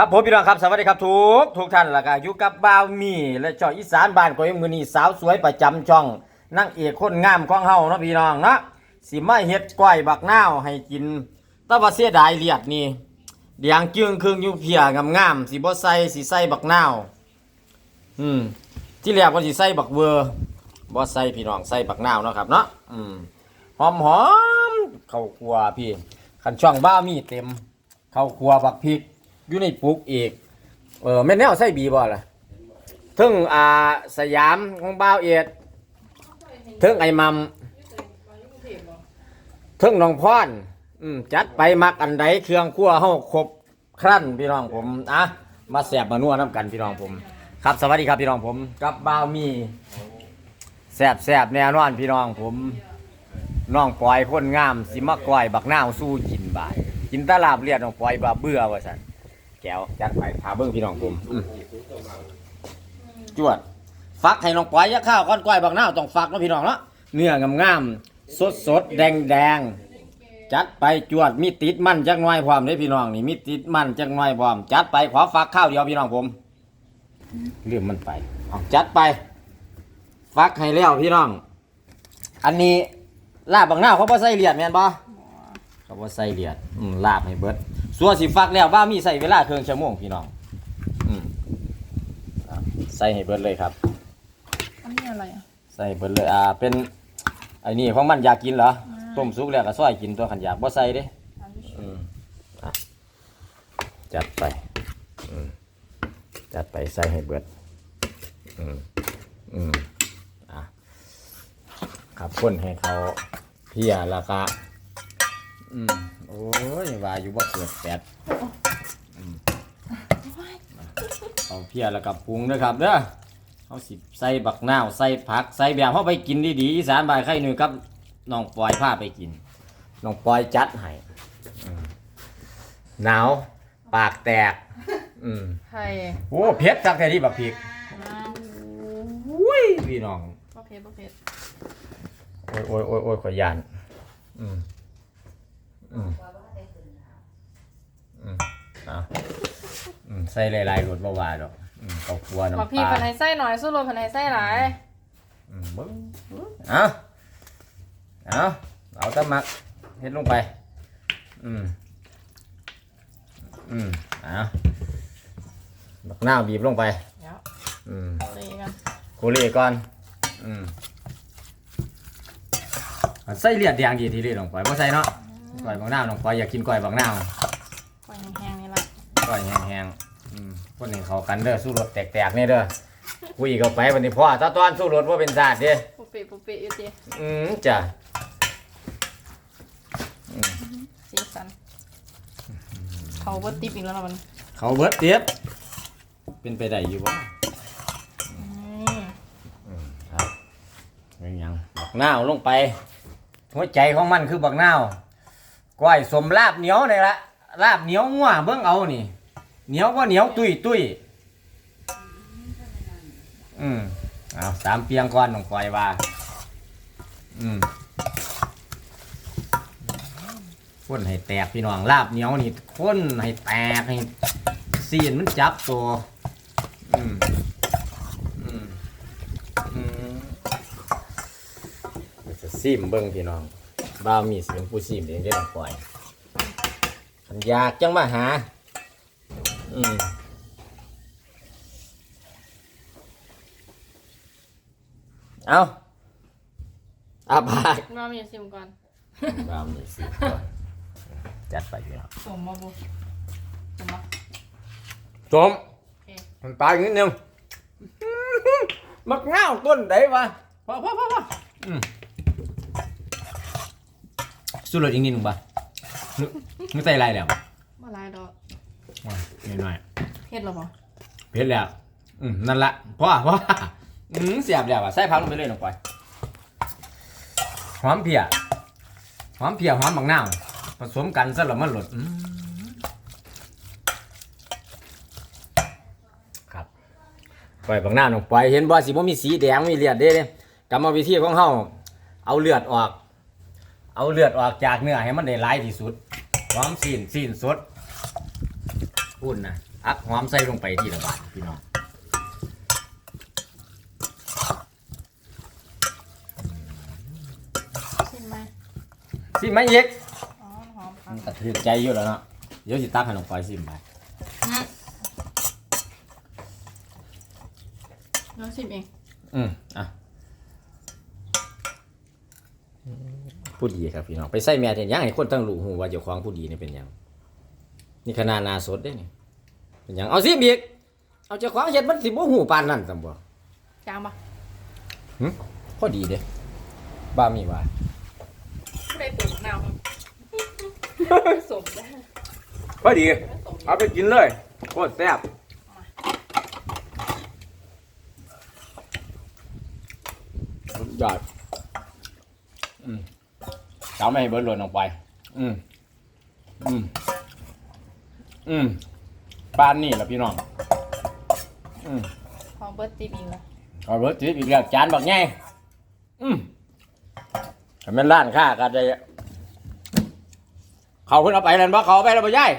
ครับผมพี่น้องครับสวัสดีครับทุกทุกท่านและก็อยู่กับบ่าวมีและจาอีสานบ้านก็ยังมือนีสาวสวยประจำช่องนั่งเอกคนงามของเฮาเนาะพี่น้องเนาะสิมาเฮ็ดก้อยบักนาวให้กินแต่ว่าเสียดายเลียดนี่เดียงจึงครึ่งอยู่เพียงามๆสิบ่ใส่สิใส่บักนาวอืมที่แรกว่าสิใส่บักเวอร์บ่ใส่พี่น้องใส่บักนาวเนาะครับเนาะอืมหอมๆข้าวคั่วพี่คันช่องบ้าวมีเต็ม เข้าวคั่วบักพริก อยู่ในปุกอีก เออแม่นแนวใส่บีบ่ล่ะถึงอ่าสยามของบ่าวเอ็ดถึงไอ้มัมถึงน้องพรอืมจัดไปมักอันใดเครื่องครัวเฮาครบครันพี่น้องผมอะมาแสบมานัวน้ำกันพี่น้องผม ครับสวัสดีครับพี่น้องผมกับบ่าวมีแสบแสบแน่นอนพี่น้องผมน้องปล่อยคนงามสิมาก้อยบักหน้าวสู้กินบ่ายกินแตลาบเลียดน้องปล่อยบ่าเบื่อว่าซั่น แก้วจัดไปพาเบิ้งพี่น้องผมอืมจวด ฟักให้น้องปอยยะข้าวก้อนก้อยบางหน้าวต้องฟักเนาะพี่น้องเนาะเนื้องามๆสดสดๆแดงแดงๆจัดไปจวดมีติดมันจักหน่อยพร้อมเด้พี่น้องนี่มีติดมันจักหน่อยพร้อมจัดไปขอฟักข้าวเดียวพี่น้องผมเรื่องมันไปเอาจัดไป ฟักให้แล้วพี่น้อง อันนี้ลาบบางหน้าวเขาบ่ใส่เหรียญแม่นบ่ เขาบ่ใส่เหรียญอืมลาบให้เบิดส่วนสิฟักแล้วว่ามีใส่เวลาเครื่องชั่วโมงพี่น้องอืมอะใส่ให้เบิดเลยครับ อันนี้อะไรอะ ใส่เบิดเลยอ่าเป็นไอ้นี่ของมันอยากกินเหรอต้มสุกแล้วก็ซอยกินตัวขันอยากบ่ใส่เด้อืมอะจัดไปอืมจัดไปใส่ให้เบิดอืมอืมอะครับคนให้เขาเพียแล้วก็ อืมโอ้ยว่าอยู่บ่เกิดแปดอืมเอาเพียแล้วก็ปรุงนะครับเด้อเขาสิใส่บักนาวใส่ผักใส่แบบเขาไปกินดีๆอีสานบายไข่หนึ่งครับน้องปอยพาไปกินน้องปอยจัดให้อืมหนาว ปากแตก อืมไข่โอ้เผ็ดจักแท้ที่บักพริกอุ้ยพี่น้องโอเคโอเคโอ้ยโอ้ยโอ้ยโอ้ยขอยยาน อืม อืมอืมเอะอืมใส่หลายๆรสบ่ว่าดอกอืมข้าวคั่วน้ำปบอกพี่ลาพันให้ไส้หน่อยสู้รวมพันให้ไส้หลายอืมเบิ้งเอาเอาเอาตะมักเฮ็ดลงไป อืมอืมเอาบักนาวบีบลงไป เดี๋ยวอืมตีกันโคเล่ก่อนอืมใส่เลียดแดงดีทีเดียวลงไปบ่ใส่เนาะ ก้อยบางนาวลงไปอยากกินก้อยบางนาวปล่อยแห้งๆนี่แหละก้อยแห้งๆอืมคนนี้เขากันเด้อสู้รถแตกๆนี่เด้อคุยเข้าไปวันนี้พ่อตาตอนสู้รถว่าเป็นศาสตร์เด้อปุเปะปุเปะอยู่ดีอืมจ้ะสีสันเขาเบิดติบอีกแล้วนะมัน เขาเบิดเตียบเป็นไปได้อยู่บ่อืมครับเป็นหยังบักนาวลงไป หัวใจของมันคือบักนาว ก้อยสมลาบเหนียวนี่ละลาบเหนียวงัวเบิ่งเอานี่เหนียวก็เหนียวตุยตุยอืมเอาสามเปียงก่อนน้องปล่อยว่าอืมคนให้แตกพี่น้องลาบเหนียวนี่คนให้แตกให้ซีนมันจับตัวอืมอืมอืมจะซิมเบิ้งพี่น้อง บ้าวมีเสียงผู้ซิมเองได้น้องปล่อยคันอยากจังมาหา อืมเอาอาปากมามีซิมก่อนบ้าวมีสิก่อนจัดไปพี่น้องสมมาบุสมมาจมโอเคมันตายนิดนึงมักเงาวต้นไหนวะพ่อพ่อพ่อพ่ออืม สู้รถอีกนิดหนึ่งป่ะนึกนึกใส่อะไรแล้วมาลายดอกว้ายนิดหน่อยเฮ็ดหรอปะเผ็ดแล้ว อืมนั่นละพ่อพ่ออืมเสียบแล้วอะใส่พักลงไปเลยหน่อยก่อนหอมเพียหอมเพียหอมบางนาวผสมกันซะแล้วมันหลดอืมครับปล่อยบางนาวลงไปเห็นบ่สิบ่มีสีแดงมีเลือดเด้เด้กรรมวิธีของเฮาเอาเลือดออก เอาเลือดออกจากเนื้อให้มันได้หลายที่สุดหอมสีนสีนสดโอ้พูนนะอักหอมใส่ลงไปทีละบาทพี่น้องชิมไหมสิมาอีกอ๋อหอมค่ะมันกระถือใจอยู่แล้วเนาะเดี๋ยวสิตักให้ลงไปสิไปอืมน้องชิมเองอืมอะ ผู้ดีครับพี่น้องไปใส่แม่เห็นยังให้คนตั้งรู้หูว่าเจ้าของผู้ดีนี่เป็นหยังนี่ขนาดหนาสดเด้นี่เป็นหยังเอาสิบีกเอาเจ้าของเฮ็ดมันสิบ่หูปานนั้นซั่นบ่จางปะหึพอดีเด้บ้ามีว่าผู้ใดปลูกมะนาวสมได้พอดีสมเอาไปกินเลยโคตรแซ่บยอดอืม เจ้าไม่ให้เบิร์ดหล่นออกไป อืม อืม อืมบ้านนี่แหละพี่น้อง อืมหอมเบิร์ตติบอีกแล้วเอาเบิร์ดจีบอีกแล้วจานบักไงอืมถ้าแม่นร้านค้าก็ได้เขาเพิ่นเอาไปแล้วบ่เขาเอาไปแล้วบ่ยาย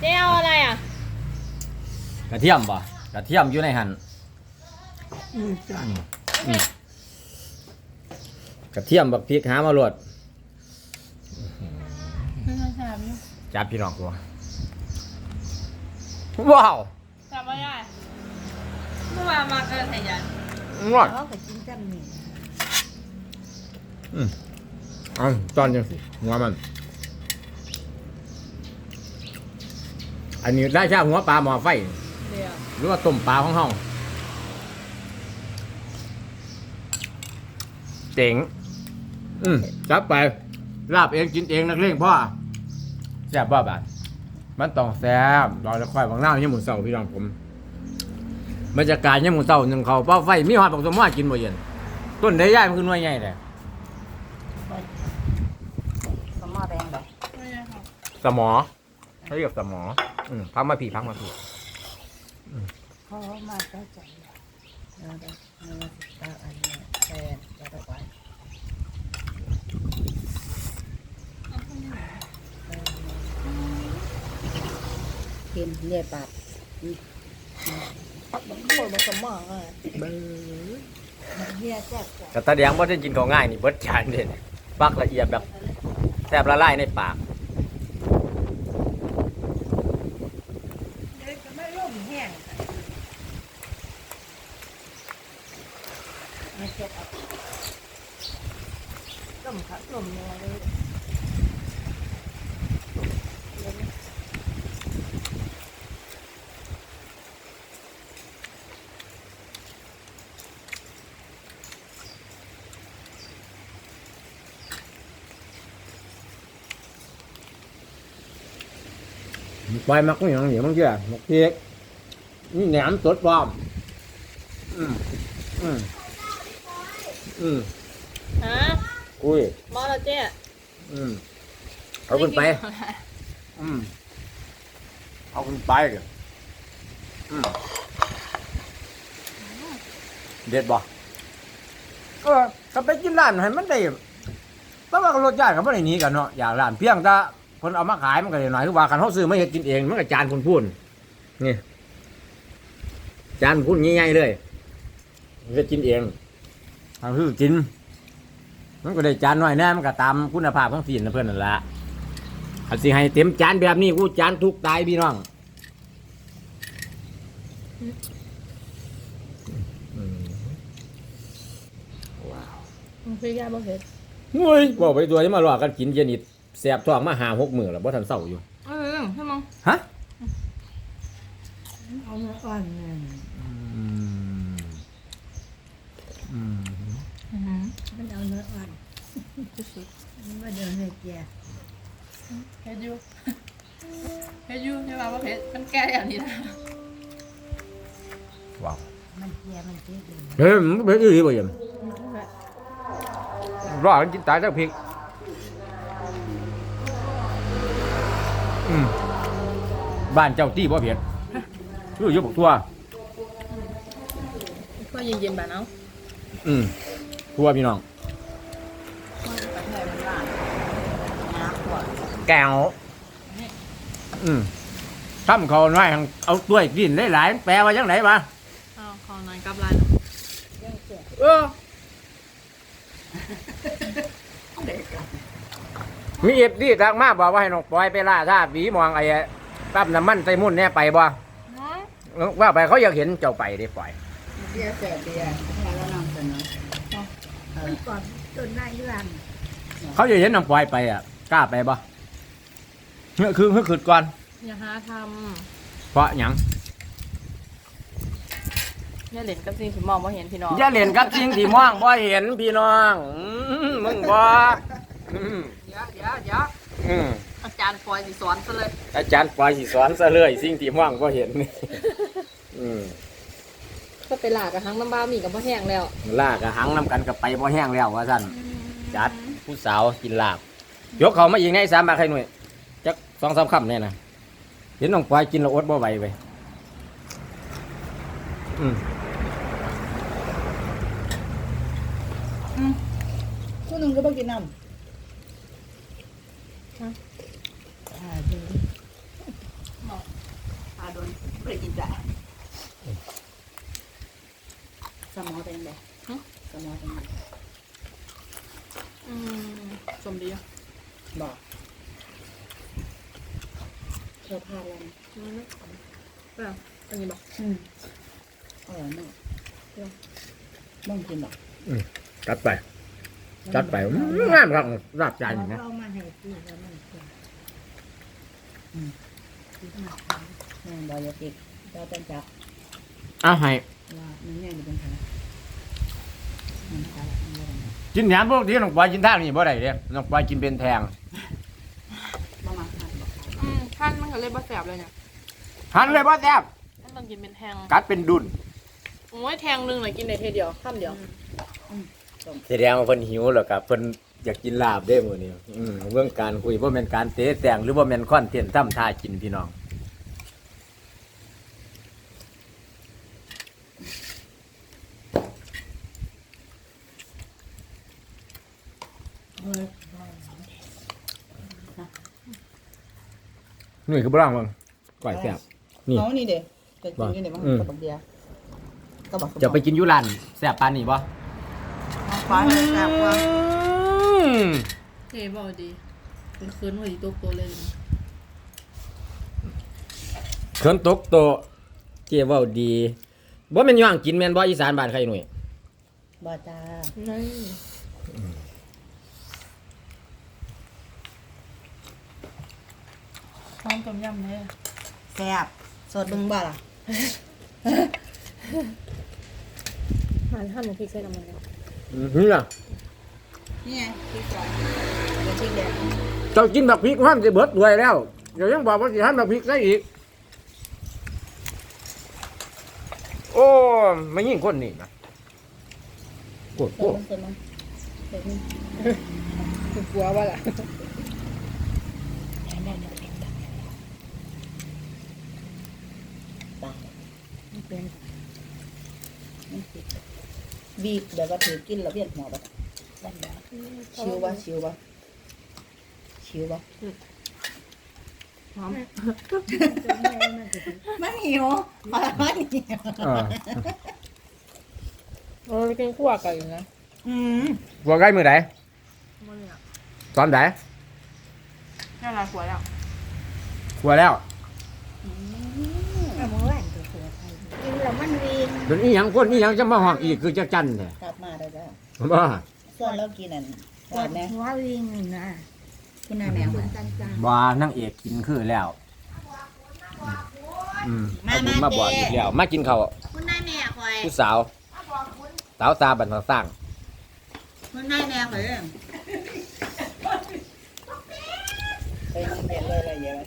เจ๊เอาอะไรอะ กระเทียมบ่กระเทียมอยู่ในหันอืมอืม กระเทียมบักพริกหามาโลดไม่ใช่ชามอยู่จัดพี่น้องกูว้าวจำไม่ได้เมื่อวานมาเกินไทยยันงอดเขาก็กินจำนี่เอาตอนยังสิหัวมัน อันนี้ได้ชาหัวปลาหมอไฟ เดี๋ยวหรือว่าต้มปลาของเฮาเจ๋ง อืมจับไปลาบเองกินเองนักเลงพ่อแซ่บบ่บาดมันต้องแซ่บเราจะค่อยบางหน้าเนี่ยหมูเสาพี่น้องผมบรรยากาศเนี่ยหมูเสาหนึ่งเขาเป้าไฟมีหอดบักสมว่ากินบ่เย็นต้นได้ย่ายมันคือหน่วยใหญ่เลยสมอแดงแบบไม่ใช่ค่ะสมอเขาเรียกสมออืมพักมาผีพักมาผีเขามาเข้าใจเออเดี๋ยวเนื้อสิตาอันนี้แทนจะได้ไว้ เห็นเนี่ยปากมันโคตรมันสมองอะมันเฮียแซ่บกว่าแต่ตาแดงบ่ได้กินของง่ายนี่เบิดจานเด่นปักละเอียดแบบแซ่บละลายในปาก เด็กก็ไม่ร่มแห้งไม่เจ็บอะต้มข้าวต้มเนื้อเลย ไปมักไม่หยังเหนียวมังเจ้ามักเทียกนี่แหนมสดปลอมอืมอืมอืมฮะอุ้ยมอแล้วเจ๊อืมเอาขึ้นไป อืมเอาขึ้นไปเดี๋ยวอืมเด็ดบ่เออก็ไปกินร้านให้มันได้แต่ว่ารสชาติก็บ่ได้หนีกันเนาะอย่างร้านเพียงแต่ คนเอามาขายมันก็ได้หน่อยคือว่าคันเฮาซื้อมาเฮ็ดกินเองมันก็จานพูนๆนี่จานพูนใหญ่ๆเลยเฮ็ดกินเองทางคือกิน มันก็ได้จานน้อยแน่มันก็ตามคุณภาพของสีนนะเพื่อนนั่นละอันสิให้เต็มจานแบบนี้กูจานทุกตายพี่น้องอืมว้าวมันคือยาบ่เผ็ดเฮ้ยบอกไปตัวที่มาหลอกกันกินเย็นนิด แสบท้องมาหาหกมือแล้วบ่ทันเศร้าอยู่ เออใช่มั้งฮะ เอาเนื้ออ่อนเนั่นอืมอืมอือหือมันเอาเนื้ออ่อนสุดมันมาเดินให้แกๆเผ็ดอยู่เผ็ดอยู่ใช่ป่ะว่าเผ็ดมันแก้อย่างนี้นะ ว้าวมันเฮียมันเจ๊ดี เฮ้ยมันเป็นอีหลีบ่ยังรอกันกินตายแล้วพริก อืมบ้านเจ้าตี้บ่เผ็ดคืออยู่บอกทั่วก็เย็นๆแบบนั้นอืมทั่วพี่น้อง ประเทศมันหลานน้ำกว่าแก้วอืมทำเขาน้อยหั่งเอาตัวยกินได้หลายแปลว่าจังไหนวะเอาของนายกับร้านยังเจ็บเออ มีเอฟดีทักมาบอกว่าให้น้องปอยไปล่าท่าหวีมองไอ้ปั๊บน้ำมันใส่มุ่นเนี่ยไปบ่ว่าไปเขาอยากเห็นเจ้าไปได้ปล่อยเบียร์แสบเบียร์ให้เรานำเสนอเออก่อนจนได้ที่ร้านเขาอยากเห็นน้องปอยไปอะกล้าไปบ่เมื่อคืนเมื่อคืนก่อนอย่าหาทเพราะหยังำอย่าเล่นกับสิ่งที่มองว่าเห็นพี่น้องอย่าเล่นกับสิ่งที่มองบ่เห็นพี่น้องอืมมึงบ่อืมเดี๋ยวเดี๋ยวเดี๋ยวอืมอาจารย์ปอยสิสอนซะเลยอาจารย์ปอยสิสอนซะเลยสิ่งที่มองบ่เห็นนี่อืมก็ไปหลากกับทั้งน้ำบ้ามีกับพ่อแห้งแล้วลากกะหังน้ำกันกับไปบ่แห้งแล้วว่าสั่นจัดผู้สาวกินลาบยกเขามาอีกในสามบาทใครหน่วยจักสองสามคำเนี่ยนะเห็นน้องปอยกินแล้วอดบ่ไหวไปอืมผู้หนึ่งก็ต้องกินน้ำ อ่าดูอาโดนไปกินจ้ะสมอเป็นไงสมอเป็นไงอืมสมดีอะบอกเธอพาแล้วอืมเปล่าอันนี้บอกอืมอร่อยมากบ้องกินหรอจัดไป จัดไปงามครับราบจนอย่างนี้เอามาให้พี่แล้วมันเสียแม่บอยาติกเราต้องจับอ้าให้ว่ามันง่ายจะเป็นใครมันใครมันอะไรกินแหนมพวกที่น้องปอยกินท่างนี่บ่ได้เด้น้องปอยกินเป็นแทงบ้ามาทานบอกอืมท่านมันก็เลยบ่แสบเลยเนี่ยหันเลยบ่แซ่บท่านต้องกินเป็นแทงกัดเป็นดุนโอ้ยแทงหนึงเลยกินได้เทเดียวข้ามเดียว แสดงว่าเพิ่นหิวแล้วก็เพิ่นอยากกินลาบเด้มื้อนี้อืมเรื่องการคุยบ่แม่นการเตะแต่งหรือบ่แม่นคอนเทนต์ทำท่ากินพี่น้องเฮ้ยหน่วยคือบ่ร่างเบิ่งก้อยแซ่บนี่เขานี่เด็กจะกินนี่เด็กมั้งอืมกระบอกเบียร์กระบอกจะไปกินอยู่ร้านแซ่บปานนี้บ่ ฟ้าแซ่บว่าเท่บอกดีเป็นคืนหัวดีตัวโตเลยเขินตกโตะเจ้เว้าดีบ่แม่นย่างกินแม่นบ่อีสานบ้านใครหน่วยบาจ้านี่พร้อมต้มยำเลยแซ่บสดบึงบ่ล่ะ มาท่านหนูพริกใส่น้ำมันเลย นี่ล่ะนี่ไงพริกก่อนเดี๋ยวพริกแดงเจ้ากินบักพริกห้ามจะเบิดด้วยแล้ว เดี๋ยวยังบอกว่าสิห้ามบักพริกได้อีก โอ้ไม่ยิ่งคนนี่นะโกรธสโกรดกลัวว่าล่ะ ตายมันเป็นมันติด บีบเดี๋ยวก็ถือกินแล้วเวียนหัวแบบชิววะชิววะชิววะหอมมันหิวมันหิวอ่าเออกินคั่วไก่อยู่นะอืมบัวใกล้มือไหนมันเนี่ยตอนไหนน่ารักหัวแล้วบัวแล้วเอามื่อวานตัวเสือไทยกินแล้วมันวีน เดี๋ยวนี้ยังคนนี้ยังจะมาห้องอีกคือจะจันแท้กลับมาได้จ้ะบ้าส่วนเรากินอันหวานแน่หัววีนนะคุณนายแมวคุมาณจันจังบ้านั่งเอกกินคือแล้วอืมเอาบุญมาบอกอีกแล้วมากินข้าวคุณนายแม่คอยผู้สาว สาวตาบันทสร้างคุณนายแม่คอยไปกินเย็นเลยอะไรเยอะ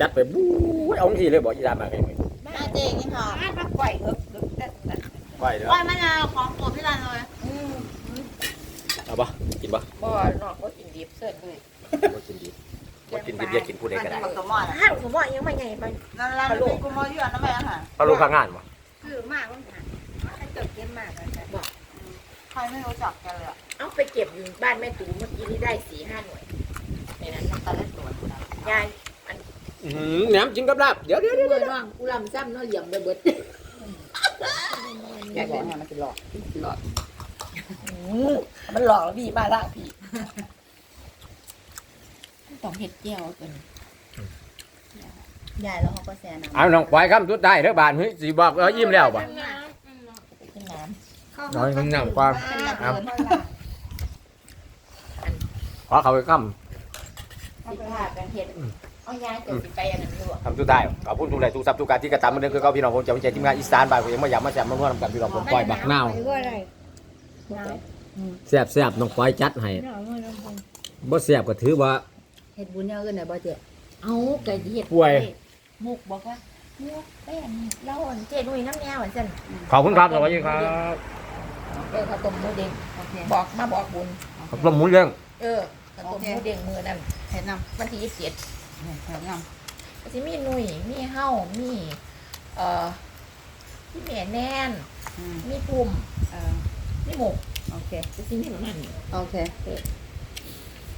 จัดไปบู๊ยเอาทีเลยบอกอีดามาไงมึงมา เจ๊กินหอมมาก่อยเอิบไปเด้อก่อยมะนาวของตัวพี่รันเลยเอาปะกินปะบ่นอกก็กินดิบเสิร์ฟเลยบ่กินดีบ่กินดีอย่ากินผู้ใดก็ได้มันก็มอดห้างผมว่ายังไม่ใหญ่ไปนั่นแหละเป็นกูมออยู่อันนั้นแม่ค่ะเขารู้ข้างงานปะคือมากต้องหาถ้าเกิดเก็บมากเลยบอกใครไม่รู้จักกันเลยเอาไปเก็บอยู่บ้านแม่ตู่เมื่อกี้นี่ได้สี่ห้าหน่วยในนั้นตอนแรกตัวยาย อันอื้อหือแหนมกินกับลาบเดี๋ยวเดี๋ยวเดี๋ยวเมื่อน้องกูลำซ้ำเนาะเหลี่ยมไปเบิดอยากบอกให้มันจะหลอกหลอดมันหลอกแล้วพี่มาละพี่ต้องเห็ดเจียวกันยายแล้วเขาก็แซ่น้ำเอาน้องปล่อยคำสุดท้ายเด้อบานเฮ้ยสิบอกเออยิ้มแล้วป่ะขึ้นน้น้อยมันน้ำกว่าำเป็นระครับเบิดขอเขาไปคสิพากันเฮ็ด ทำทุกอวยทำทุได้ขอบคุณทุกท่ารทุกทรัพย์ทุกการที่กระทำมันเด้อคือเขาพี่น้องผมจะไม่ใจทีมงานอีสานบ่ายผมยังไม่อยากมาแซมมาม่อนำกับพี่น้องผมปล่อยบักเน่าว่ารหแซ่บแซ่บน้องปล่อยจัดให้บ่แซ่บก็ถือว่าเห็ดบุญเนี่ยเอิ้นไหนบ่เจ๊เอาไก่เห็ดป่วยมุกบอกว่ามุกแป้นเล่าอันเจ๊ดุยน้ำแนวอันซั่นขอบคุณครับสวัสดีครับเออขต้มหมูเด้งบอกมาบอกบุญข้าวต้มหมูเด้งเออข้าวต้มหมูเด้งมือนั่นเห็นนำวันที่ยี่สิบ นี่แถวงามก็สิมีหนุ่ยมีเฮ้ามีเอ่อมีแม่แน่นมีปุ่มเออมีหมกโอเค ก็สิมีประมาณนโอเค เออ